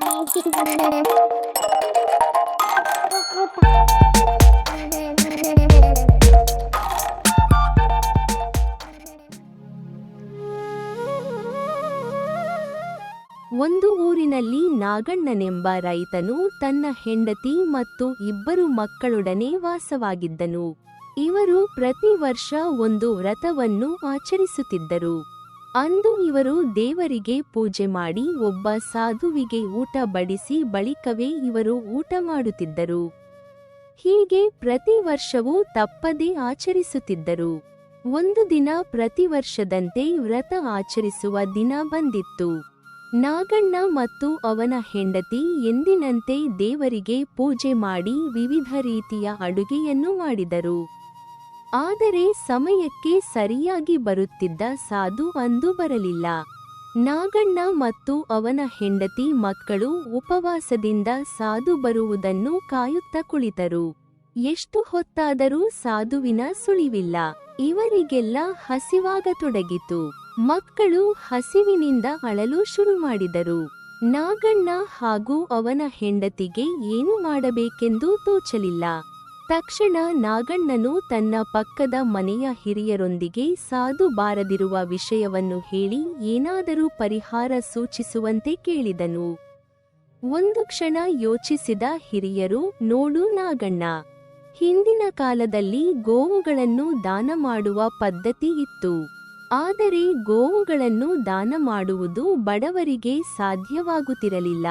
ಒಂದು ಊರಿನಲ್ಲಿ ನಾಗಣ್ಣನೆಂಬ ರೈತನು ತನ್ನ ಹೆಂಡತಿ ಮತ್ತು ಇಬ್ಬರು ಮಕ್ಕಳೊಡನೆ ವಾಸವಾಗಿದ್ದನು. ಇವರು ಪ್ರತಿ ವರ್ಷ ಒಂದು ವ್ರತವನ್ನು ಆಚರಿಸುತ್ತಿದ್ದರು. ಅಂದು ಇವರು ದೇವರಿಗೆ ಪೂಜೆ ಮಾಡಿ ಒಬ್ಬ ಸಾಧುವಿಗೆ ಊಟ ಬಡಿಸಿ ಬಳಿಕವೇ ಇವರು ಊಟ ಮಾಡುತ್ತಿದ್ದರು. ಹೀಗೆ ಪ್ರತಿ ವರ್ಷವೂ ತಪ್ಪದೇ ಆಚರಿಸುತ್ತಿದ್ದರು. ಒಂದು ದಿನ ಪ್ರತಿ ವರ್ಷದಂತೆ ವ್ರತ ಆಚರಿಸುವ ದಿನ ಬಂದಿತ್ತು. ನಾಗಣ್ಣ ಮತ್ತು ಅವನ ಹೆಂಡತಿ ಎಂದಿನಂತೆ ದೇವರಿಗೆ ಪೂಜೆ ಮಾಡಿ ವಿವಿಧ ರೀತಿಯ ಅಡುಗೆಯನ್ನು ಮಾಡಿದರು. ಆದರೆ ಸಮಯಕ್ಕೆ ಸರಿಯಾಗಿ ಬರುತ್ತಿದ್ದ ಸಾಧು ಅಂದು ಬರಲಿಲ್ಲ. ನಾಗಣ್ಣ ಮತ್ತು ಅವನ ಹೆಂಡತಿ ಮಕ್ಕಳು ಉಪವಾಸದಿಂದ ಸಾಧು ಬರುವುದನ್ನು ಕಾಯುತ್ತಾ ಕುಳಿತರು. ಎಷ್ಟು ಹೊತ್ತಾದರೂ ಸಾಧುವಿನ ಸುಳಿವಿಲ್ಲ. ಇವರಿಗೆಲ್ಲ ಹಸಿವಾಗತೊಡಗಿತು. ಮಕ್ಕಳು ಹಸಿವಿನಿಂದ ಅಳಲು ಶುರು ಮಾಡಿದರು. ನಾಗಣ್ಣ ಹಾಗೂ ಅವನ ಹೆಂಡತಿಗೆ ಏನು ಮಾಡಬೇಕೆಂದು ತೋಚಲಿಲ್ಲ. ತಕ್ಷಣ ನಾಗಣ್ಣನು ತನ್ನ ಪಕ್ಕದ ಮನೆಯ ಹಿರಿಯರೊಂದಿಗೆ ಸಾಧು ಬಾರದಿರುವ ವಿಷಯವನ್ನು ಹೇಳಿ ಏನಾದರೂ ಪರಿಹಾರ ಸೂಚಿಸುವಂತೆ ಕೇಳಿದನು. ಒಂದು ಕ್ಷಣ ಯೋಚಿಸಿದ ಹಿರಿಯರು, ನೋಡು ನಾಗಣ್ಣ, ಹಿಂದಿನ ಕಾಲದಲ್ಲಿ ಗೋವುಗಳನ್ನು ದಾನ ಮಾಡುವ ಪದ್ಧತಿ ಇತ್ತು. ಆದರೆ ಗೋವುಗಳನ್ನು ದಾನ ಮಾಡುವುದು ಬಡವರಿಗೆ ಸಾಧ್ಯವಾಗುತ್ತಿರಲಿಲ್ಲ.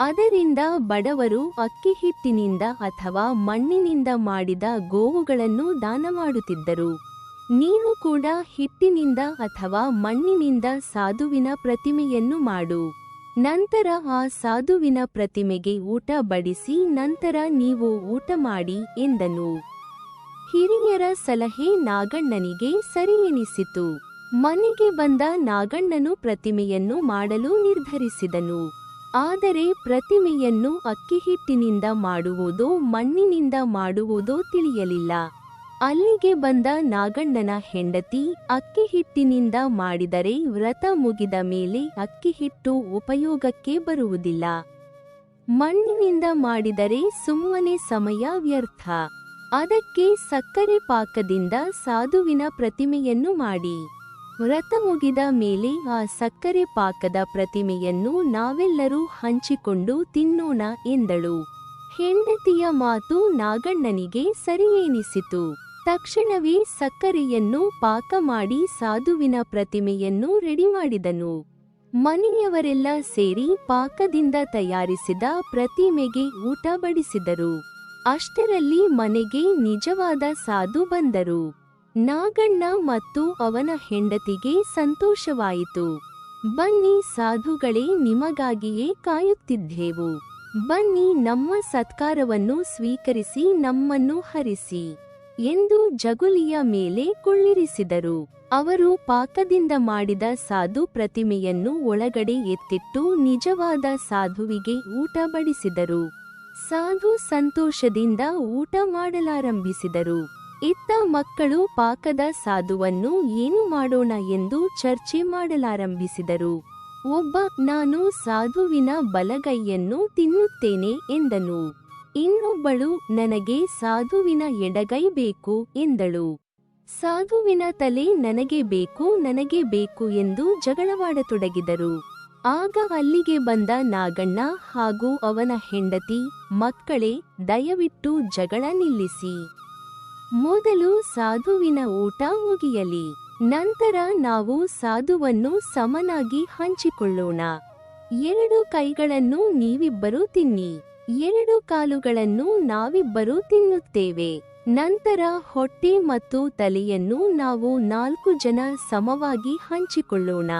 ಅದರಿಂದ ಬಡವರು ಅಕ್ಕಿ ಹಿಟ್ಟಿನಿಂದ ಅಥವಾ ಮಣ್ಣಿನಿಂದ ಮಾಡಿದ ಗೋವುಗಳನ್ನು ದಾನ ಮಾಡುತ್ತಿದ್ದರು ನೀನು ಕೂಡ ಹಿಟ್ಟಿನಿಂದ ಅಥವಾ ಮಣ್ಣಿನಿಂದ ಸಾಧುವಿನ ಪ್ರತಿಮೆಯನ್ನು ಮಾಡು. ನಂತರ ಆ ಸಾಧುವಿನ ಪ್ರತಿಮೆಗೆ ಊಟ ಬಡಿಸಿ ನಂತರ ನೀವು ಊಟ ಮಾಡಿ ಎಂದನು. ಹಿರಿಯರ ಸಲಹೆ ನಾಗಣ್ಣನಿಗೆ ಸರಿ ಎನಿಸಿತು ಮನೆಗೆ ಬಂದ ನಾಗಣ್ಣನು ಪ್ರತಿಮೆಯನ್ನು ಮಾಡಲು ನಿರ್ಧರಿಸಿದನು. ಆದರೆ ಪ್ರತಿಮೆಯನ್ನು ಅಕ್ಕಿ ಹಿಟ್ಟಿನಿಂದ ಮಾಡುವುದೋ ಮಣ್ಣಿನಿಂದ ಮಾಡುವುದೋ ತಿಳಿಯಲಿಲ್ಲ. ಅಲ್ಲಿಗೆ ಬಂದ ನಾಗಣ್ಣನ ಹೆಂಡತಿ ಅಕ್ಕಿ ಹಿಟ್ಟಿನಿಂದ ಮಾಡಿದರೆ ವ್ರತ ಮುಗಿದ ಮೇಲೆ ಅಕ್ಕಿ ಹಿಟ್ಟು ಉಪಯೋಗಕ್ಕೆ ಬರುವುದಿಲ್ಲ. ಮಣ್ಣಿನಿಂದ ಮಾಡಿದರೆ ಸುಮ್ಮನೆ ಸಮಯ ವ್ಯರ್ಥ. ಅದಕ್ಕೆ ಸಕ್ಕರೆ ಪಾಕದಿಂದ ಸಾಧುವಿನ ಪ್ರತಿಮೆಯನ್ನು ಮಾಡಿ. ವ್ರತ ಮುಗಿದ ಮೇಲೆ ಆ ಸಕ್ಕರೆ ಪಾಕದ ಪ್ರತಿಮೆಯನ್ನು ನಾವೆಲ್ಲರೂ ಹಂಚಿಕೊಂಡು ತಿನ್ನೋಣ ಎಂದಳು. ಹೆಂಡತಿಯ ಮಾತು ನಾಗಣ್ಣನಿಗೆ ಸರಿಯೇನಿಸಿತು. ತಕ್ಷಣವೇ ಸಕ್ಕರೆಯನ್ನು ಪಾಕ ಮಾಡಿ ಸಾಧುವಿನ ಪ್ರತಿಮೆಯನ್ನು ರೆಡಿ ಮಾಡಿದನು. ಮನೆಯವರೆಲ್ಲ ಸೇರಿ ಪಾಕದಿಂದ ತಯಾರಿಸಿದ ಪ್ರತಿಮೆಗೆ ಊಟ ಬಡಿಸಿದರು. ಅಷ್ಟರಲ್ಲಿ ಮನೆಗೆ ನಿಜವಾದ ಸಾಧು ಬಂದರು. ನಾಗಣ್ಣ ಮತ್ತು ಅವನ ಹೆಂಡತಿಗೆ ಸಂತೋಷವಾಯಿತು. ಬನ್ನಿ ಸಾಧುಗಳೇ, ನಿಮಗಾಗಿಯೇ ಕಾಯುತ್ತಿದ್ದೆವು. ಬನ್ನಿ ನಮ್ಮ ಸತ್ಕಾರವನ್ನು ಸ್ವೀಕರಿಸಿ, ನಮ್ಮನ್ನು ಹರಿಸಿ ಎಂದು ಜಗುಲಿಯ ಮೇಲೆ ಕುಳ್ಳಿರಿಸಿದರು. ಅವರು ಪಾಕದಿಂದ ಮಾಡಿದ ಸಾಧು ಪ್ರತಿಮೆಯನ್ನು ಒಳಗಡೆ ಎತ್ತಿಟ್ಟು ನಿಜವಾದ ಸಾಧುವಿಗೆ ಊಟ ಬಡಿಸಿದರು. ಸಾಧು ಸಂತೋಷದಿಂದ ಊಟ ಮಾಡಲಾರಂಭಿಸಿದರು. ಇತ್ತ ಮಕ್ಕಳು ಪಾಕದ ಸಾಧುವನ್ನು ಏನು ಮಾಡೋಣ ಎಂದು ಚರ್ಚೆ ಮಾಡಲಾರಂಭಿಸಿದರು. ಒಬ್ಬ, ನಾನು ಸಾಧುವಿನ ಬಲಗೈಯನ್ನು ತಿನ್ನುತ್ತೇನೆ ಎಂದನು. ಇನ್ನೊಬ್ಬಳು, ನನಗೆ ಸಾಧುವಿನ ಎಡಗೈ ಬೇಕು ಎಂದಳು. ಸಾಧುವಿನ ತಲೆ, ನನಗೆ ಬೇಕು ನನಗೆ ಬೇಕು ಎಂದು ಜಗಳವಾಡತೊಡಗಿದರು. ಆಗ ಅಲ್ಲಿಗೆ ಬಂದ ನಾಗಣ್ಣ ಹಾಗೂ ಅವನ ಹೆಂಡತಿ, ಮಕ್ಕಳೇ, ದಯವಿಟ್ಟು ಜಗಳ ನಿಲ್ಲಿಸಿ. ಮೊದಲು ಸಾಧುವಿನ ಊಟ ಮುಗಿಯಲಿ, ನಂತರ ನಾವು ಸಾಧುವನ್ನು ಸಮನಾಗಿ ಹಂಚಿಕೊಳ್ಳೋಣ. ಎರಡು ಕೈಗಳನ್ನು ನೀವಿಬ್ಬರು ತಿನ್ನಿ, ಎರಡು ಕಾಲುಗಳನ್ನು ನಾವಿಬ್ಬರು ತಿನ್ನುತ್ತೇವೆ. ನಂತರ ಹೊಟ್ಟೆ ಮತ್ತು ತಲೆಯನ್ನು ನಾವು ನಾಲ್ಕು ಜನ ಸಮವಾಗಿ ಹಂಚಿಕೊಳ್ಳೋಣ,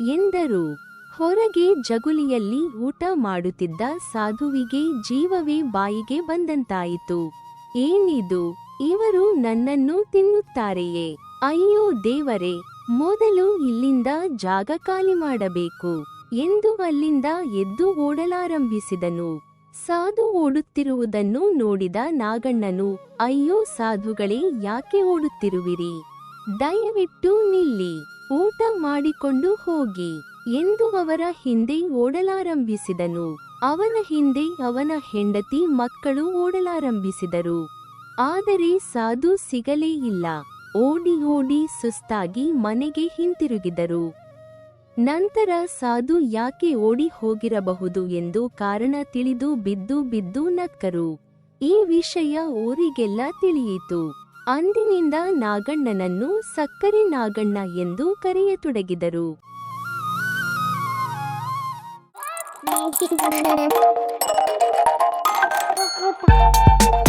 ಎಂದರು. ಹೊರಗೆ ಜಗುಲಿಯಲ್ಲಿ ಊಟ ಮಾಡುತ್ತಿದ್ದ ಸಾಧುವಿಗೆ ಜೀವವೇ ಬಾಯಿಗೆ ಬಂದಂತಾಯಿತು. ಏನಿದು? ಇವರು ನನ್ನನ್ನು ತಿನ್ನುತ್ತಾರೆಯೇ? ಅಯ್ಯೋ ದೇವರೇ, ಮೊದಲು ಇಲ್ಲಿಂದ ಜಾಗ ಖಾಲಿ ಮಾಡಬೇಕು ಎಂದು ಅಲ್ಲಿಂದ ಎದ್ದು ಓಡಲಾರಂಭಿಸಿದನು. ಸಾಧು ಓಡುತ್ತಿರುವುದನ್ನು ನೋಡಿದ ನಾಗಣ್ಣನು, ಅಯ್ಯೋ ಸಾಧುಗಳೇ, ಯಾಕೆ ಓಡುತ್ತಿರುವಿರಿ? ದಯವಿಟ್ಟು ನಿಲ್ಲಿ, ಊಟ ಮಾಡಿಕೊಂಡು ಹೋಗಿ ಎಂದು ಅವರ ಹಿಂದೆ ಓಡಲಾರಂಭಿಸಿದನು. ಅವನ ಹಿಂದೆ ಅವನ ಹೆಂಡತಿ ಮಕ್ಕಳು ಓಡಲಾರಂಭಿಸಿದರು. ಆದರೆ ಸಾಧು ಸಿಗಲೇ ಇಲ್ಲ. ಓಡಿ ಓಡಿ ಸುಸ್ತಾಗಿ ಮನೆಗೆ ಹಿಂತಿರುಗಿದರು. ನಂತರ ಸಾಧು ಯಾಕೆ ಓಡಿ ಹೋಗಿರಬಹುದು ಎಂದು ಕಾರಣ ತಿಳಿದು ಬಿದ್ದು ಬಿದ್ದು ನಕ್ಕರು. ಈ ವಿಷಯ ಊರಿಗೆಲ್ಲ ತಿಳಿಯಿತು. ಅಂದಿನಿಂದ ನಾಗಣ್ಣನನ್ನು ಸಕ್ಕರೆ ನಾಗಣ್ಣ ಎಂದು ಕರೆಯತೊಡಗಿದರು. Thank.